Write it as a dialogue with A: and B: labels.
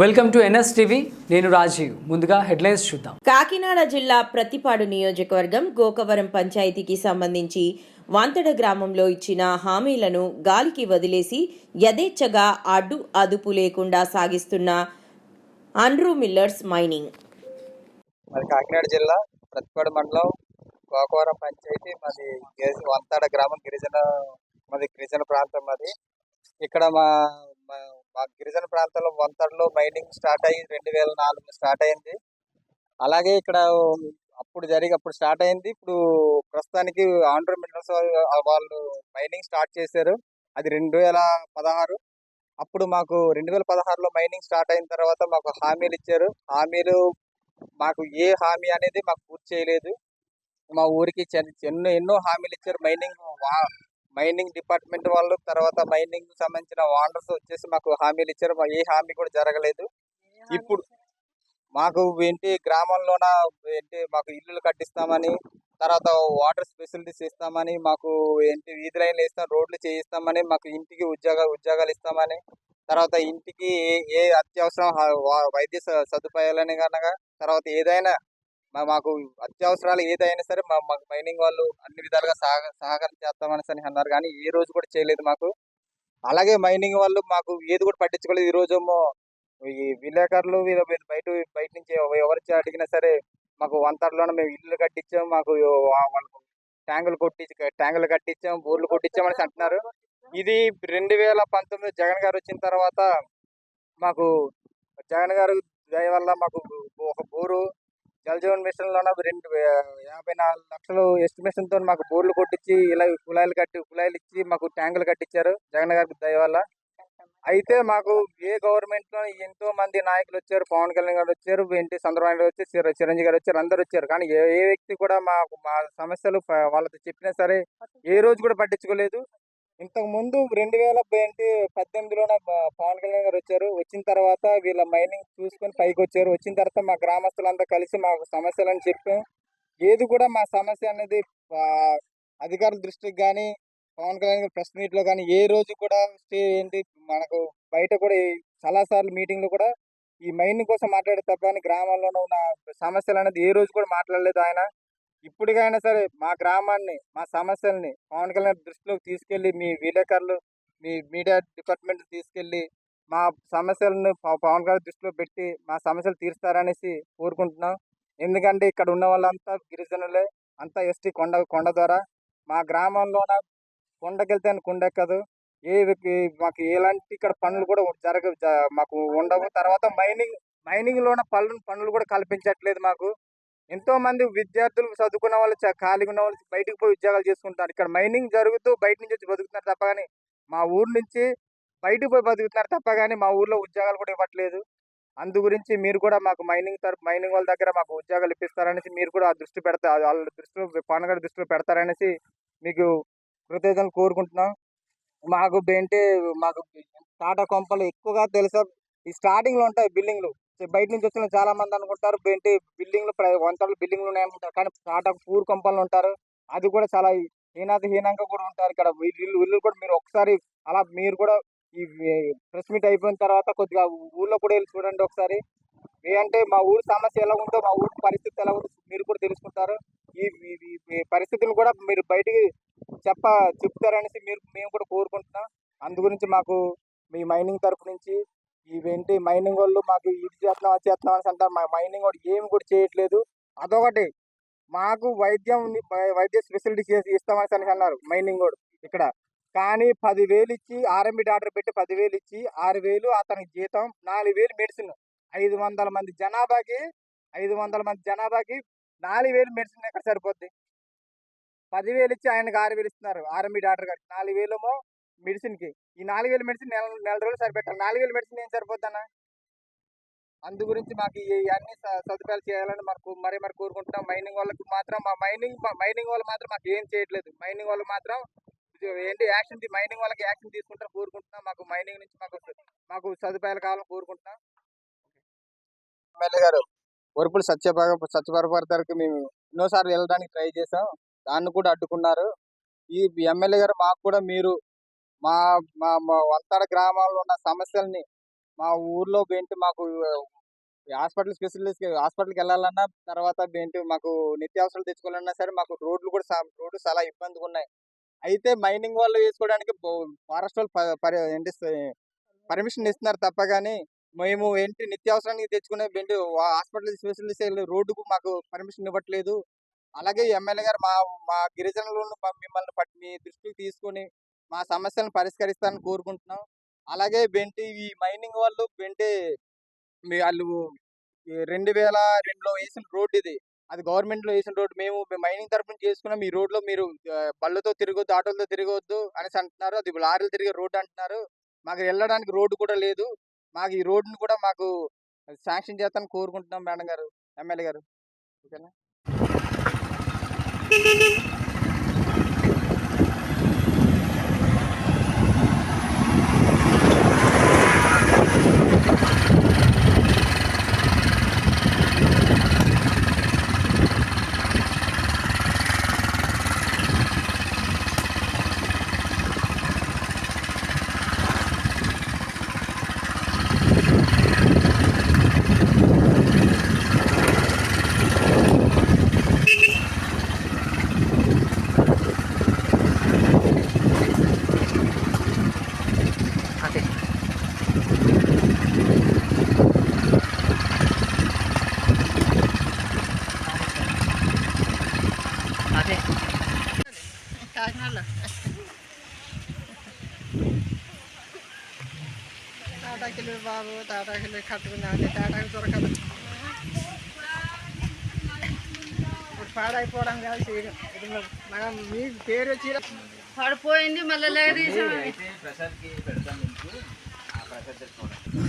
A: Welcome to NS TV నేను రాజీవ్. ముందుగా headlines చూద్దాం.
B: కాకినాడ జిల్లా ప్రతిపాడు నియోజకవర్గం గోకవరం పంచాయతీకి సంబంధించి వాంతడ గ్రామంలో ఇచ్చిన హామీలను గాలికి వదిలేసి యథేచ్ఛగా అడ్డు అదుపు లేకుండా సాగిస్తున్న అన్రూ మిల్లర్స్ మైనింగ్
C: మరి కాకినాడ జిల్లా ప్రతిపాడు మండలం గోకవరం పంచాయతీ. మాది వంతాడ గ్రామం గిరిజన మాది గిరిజన ప్రాంతం మాది. ఇక్కడ మా మా- గిరిజన ప్రాంతంలో వంతర్లో మైనింగ్ స్టార్ట్ అయ్యి రెండు వేల నాలుగులో స్టార్ట్ అయింది. అలాగే ఇక్కడ అప్పుడు జరిగి అప్పుడు స్టార్ట్ అయింది. ఇప్పుడు ప్రస్తుతానికి ఆంధ్ర మినరల్స్ వాళ్ళు మైనింగ్ స్టార్ట్ చేశారు. అది రెండు వేల పదహారు. అప్పుడు మాకు రెండు వేల పదహారులో మైనింగ్ స్టార్ట్ అయిన తర్వాత మాకు హామీలు ఇచ్చారు. హామీలు మాకు ఏ హామీ అనేది మాకు పూర్తి చేయలేదు. మా ఊరికి ఎన్నో ఎన్నో హామీలు ఇచ్చారు. మైనింగ్ వా- మైనింగ్ డిపార్ట్మెంట్ వాళ్ళు తర్వాత మైనింగ్ సంబంధించిన వాండర్స్ వచ్చేసి మాకు హామీలు ఇచ్చారు. మా ఏ హామీ కూడా జరగలేదు. ఇప్పుడు మాకు ఏంటి గ్రామంలోన ఏంటి మాకు ఇల్లులు కట్టిస్తామని తర్వాత వాటర్ ఫెసిలిటీస్ ఇస్తామని మాకు ఏంటి వీధి లైన్లు ఇస్తాం రోడ్లు చేయిస్తామని మాకు ఇంటికి ఉద్యోగ ఉద్యోగాలు ఇస్తామని తర్వాత ఇంటికి ఏ ఏ అత్యవసరం వైద్య సదుపాయాలని కనుక తర్వాత ఏదైనా మాకు అత్యవసరాలు ఏదైనా సరే మా మాకు మైనింగ్ వాళ్ళు అన్ని విధాలుగా సహ సహకారం చేస్తామని అన్నారు. కానీ ఏ రోజు కూడా చేయలేదు మాకు. అలాగే మైనింగ్ వాళ్ళు మాకు ఏది కూడా పట్టించుకోలేదు. ఈ రోజేమో ఈ విలేకరులు వీళ్ళ బయట బయట నుంచి ఎవ- ఎవరు అడిగినా సరే మాకు వంతలోనే మేము ఇల్లు కట్టించాం. మాకు వాళ్ళకు ట్యాంకులు కొట్టించి ట్యాంకులు కట్టించాం బోర్లు కొట్టించామని అంటున్నారు. ఇది రెండు వేల పంతొమ్మిది జగన్ గారు వచ్చిన తర్వాత మాకు జగన్ గారు దయ వల్ల మాకు ఒక బోరు జలజీవన్ మిషన్ లోన రెండు యాభై నాలుగు లక్షలు ఎస్టిమేషన్తో మాకు బోర్లు కొట్టించి ఇలా కుళాయిలు కట్టి కుళాయిలు ఇచ్చి మాకు ట్యాంకులు కట్టించారు జగన్ గారి దయ వల్ల. అయితే మాకు ఏ గవర్నమెంట్లో ఎంతో మంది నాయకులు వచ్చారు పవన్ కళ్యాణ్ గారు వచ్చారు ఎన్టీ చంద్రబాబు నాయుడు వచ్చి చిరంజీవి గారు వచ్చారు అందరు వచ్చారు. కానీ ఏ ఏ వ్యక్తి కూడా మాకు మా సమస్యలు వాళ్ళతో చెప్పినా సరే ఏ రోజు కూడా పట్టించుకోలేదు. ఇంతకు ముందు రెండు వేల ఏంటి పద్దెనిమిదిలోన పవన్ కళ్యాణ్ గారు వచ్చారు. వచ్చిన తర్వాత వీళ్ళ మైనింగ్ చూసుకొని పైకి వచ్చారు. వచ్చిన తర్వాత మా గ్రామస్తులంతా కలిసి మా సమస్యలను చెప్పాం. ఏది కూడా మా సమస్య అనేది అధికారుల దృష్టికి కానీ పవన్ కళ్యాణ్ గారు ప్రెస్ మీట్లో కానీ ఏ రోజు కూడా స్టే ఏంటి మనకు బయట కూడా చాలాసార్లు చాలా సార్లు కూడా ఈ మైనింగ్ కోసం మాట్లాడే తప్ప కానీ గ్రామాల్లో ఉన్న సమస్యలు అనేది ఏ రోజు కూడా మాట్లాడలేదు ఆయన. ఇప్పటికైనా సరే మా గ్రామాన్ని మా సమస్యల్ని పవన్ కళ్యాణ్ దృష్టిలోకి తీసుకెళ్ళి మీ విలేకరులు మీ మీడియా డిపార్ట్మెంట్ తీసుకెళ్ళి మా సమస్యలను పవన్ కళ్యాణ్ దృష్టిలో పెట్టి మా సమస్యలు తీరుస్తారనేసి కోరుకుంటున్నాం. ఎందుకంటే ఇక్కడ ఉన్న వాళ్ళంతా గిరిజనులే అంతా ఎస్టీ కొండ కొండ ద్వారా. మా గ్రామంలోన కొండకెళ్తే కొండెక్కదు ఏ మాకు ఎలాంటి ఇక్కడ పనులు కూడా జరగ మాకు ఉండవు. తర్వాత మైనింగ్ మైనింగ్లోన పనులు పనులు కూడా కల్పించట్లేదు మాకు. ఎంతో మంది విద్యార్థులు చదువుకున్న వాళ్ళు ఖాళీగా ఉన్న వాళ్ళు బయటికి పోయి ఉద్యోగాలు చేసుకుంటారు ఇక్కడ మైనింగ్ జరుగుతూ బయట నుంచి వచ్చి బతుకుతున్నారు తప్ప కానీ మా ఊరు నుంచి బయటికి పోయి బతుకుతున్నారు తప్ప కానీ మా ఊర్లో ఉద్యోగాలు కూడా ఇవ్వట్లేదు. అందు గురించి మీరు కూడా మాకు మైనింగ్ తరపు మైనింగ్ వాళ్ళ దగ్గర మాకు ఉద్యోగాలు ఇప్పిస్తారనేసి మీరు కూడా ఆ దృష్టి పెడతా వాళ్ళ దృష్టిలో పవన్ దృష్టిలో పెడతారనేసి మీకు కృతజ్ఞతలు కోరుకుంటున్నాం. మాకు ఏంటి మాకు టాటా కొంపలు ఎక్కువగా తెలుసా? ఈ స్టార్టింగ్లో ఉంటాయి బిల్డింగ్లు. బయట నుంచి వచ్చిన చాలా మంది అనుకుంటారు ఏంటి బిల్డింగ్లు వంతలు బిల్డింగ్లు ఉన్నాయనుకుంటారు కానీ టాటా పూర్ కొంపలు ఉంటారు. అది కూడా చాలా హీనాతి హీనంగా కూడా ఉంటారు ఇక్కడ. ఇల్లు ఇల్లు కూడా మీరు ఒకసారి అలా మీరు కూడా ఈ ప్రెస్ మీట్ అయిపోయిన తర్వాత కొద్దిగా ఊళ్ళో కూడా వెళ్ళి చూడండి ఒకసారి. ఏ అంటే మా ఊరు సమస్య ఎలా ఉందో మా ఊరి పరిస్థితి ఎలా ఉందో మీరు కూడా తెలుసుకుంటారు. ఈ ఈ పరిస్థితిని కూడా మీరు బయటికి చెప్ప చెప్తారనేసి మీరు మేము కూడా కోరుకుంటున్నాం. అందు గురించి మాకు మీ మైనింగ్ తరపు నుంచి ఇవేంటి మైనింగ్ వాళ్ళు మాకు ఇది చేస్తున్నాం అది చేస్తున్నాం అని అంటారు. మా మైనింగ్ వాడు ఏమి కూడా చేయట్లేదు. అదొకటి. మాకు వైద్యం వైద్య ఫెసిలిటీస్ చేసి ఇస్తామని అని అన్నారు మైనింగ్ వాడు ఇక్కడ. కానీ పదివేలు ఇచ్చి ఆర్ఎంబి డాక్టర్ పెట్టి పదివేలు ఇచ్చి ఆరు వేలు అతనికి జీతం నాలుగు వేలు మెడిసిన్ ఐదు వందల మంది జనాభాకి ఐదు వందల మంది జనాభాకి నాలుగు వేలు మెడిసిన్ ఎక్కడ సరిపోద్ది? పదివేలు ఇచ్చి ఆయనకి ఆరు వేలు ఇస్తున్నారు ఆర్ఎంబి డాక్టర్ గారికి. నాలుగు వేలేమో మెడిసిన్కి. ఈ నాలుగు వేలు మెడిసిన్ నెల నెల రోజులు సరిపెట్టాలి. నాలుగు వేలు మెడిసిన్ ఏం సరిపోద్దన్నా? అందు గురించి మాకు ఈ అన్ని స- సదుపాయాలు చేయాలని మనకు మరీ మరి కోరుకుంటున్నాం. మైనింగ్ వాళ్ళకి మాత్రం మా మైనింగ్ మైనింగ్ వాళ్ళు మాత్రం మాకు ఏం చేయట్లేదు. మైనింగ్ వాళ్ళు మాత్రం ఏంటి యాక్షన్ మైనింగ్ వాళ్ళకి యాక్షన్ తీసుకుంటారు కోరుకుంటున్నాం. మాకు మైనింగ్ నుంచి మాకు మాకు సదుపాయాలు కావాలని కోరుకుంటున్నాం. ఎమ్మెల్యే గారు ఒరుపులు సత్యభాగ సత్యపరపడతానికి మేము ఎన్నోసార్లు వెళ్ళడానికి ట్రై చేసాం దాన్ని కూడా అడ్డుకున్నారు. ఈ ఎమ్మెల్యే గారు మాకు కూడా మీరు మా మా మా వంతాడ గ్రామాల్లో ఉన్న సమస్యల్ని మా ఊర్లో ఏంటి మాకు హాస్పిటల్ స్పెషలిస్ట్ హాస్పిటల్కి వెళ్ళాలన్నా తర్వాత ఏంటి మాకు నిత్యావసరాలు తెచ్చుకోవాలన్నా సరే మాకు రోడ్లు కూడా రోడ్లు చాలా ఇబ్బందిగా ఉన్నాయి. అయితే మైనింగ్ వాళ్ళు వేసుకోవడానికి ఫారెస్ట్ వాళ్ళు ప- ఏంటి పర్మిషన్ ఇస్తున్నారు తప్ప కానీ మేము ఏంటి నిత్యావసరానికి తెచ్చుకునే ఏంటి హాస్పిటల్ స్పెషలిస్ట్ రోడ్డుకు మాకు పర్మిషన్ ఇవ్వట్లేదు. అలాగే ఎమ్మెల్యే గారు మా మా గిరిజనులను మిమ్మల్ని పట్టి మీ దృష్టికి తీసుకొని మా సమస్యలను పరిష్కరిస్తారని కోరుకుంటున్నాం. అలాగే బెంటి ఈ మైనింగ్ వాళ్ళు బెంటి మీ వాళ్ళు రెండు వేల రెండులో వేసిన రోడ్ ఇది. అది గవర్నమెంట్లో వేసిన రోడ్డు. మేము మైనింగ్ తరఫున చేసుకున్నాం. ఈ రోడ్లో మీరు బళ్ళతో తిరగొద్దు ఆటోలతో తిరగొద్దు అనేసి అంటున్నారు. అది లారీలు తిరిగే రోడ్డు అంటున్నారు. మాకు వెళ్ళడానికి రోడ్డు కూడా లేదు. మాకు ఈ రోడ్డును కూడా మాకు శాంక్షన్ చేస్తాను కోరుకుంటున్నాం మేడం గారు ఎమ్మెల్యే గారు. ఓకేనా?
D: కాకినాడలో తాటాకిలు బాబు తాటాకిలు కట్టుకున్నామండి తాటాకి దొరకదు ఇప్పుడు పాడైపోవడం కాదు చేయడం ఇది మరి మనం మీ పేరు వచ్చి
E: పడిపోయింది మళ్ళీ లేదు
F: అయితే ప్రసాద్కి పెడతాను మీకు ఆ ప్రసాద్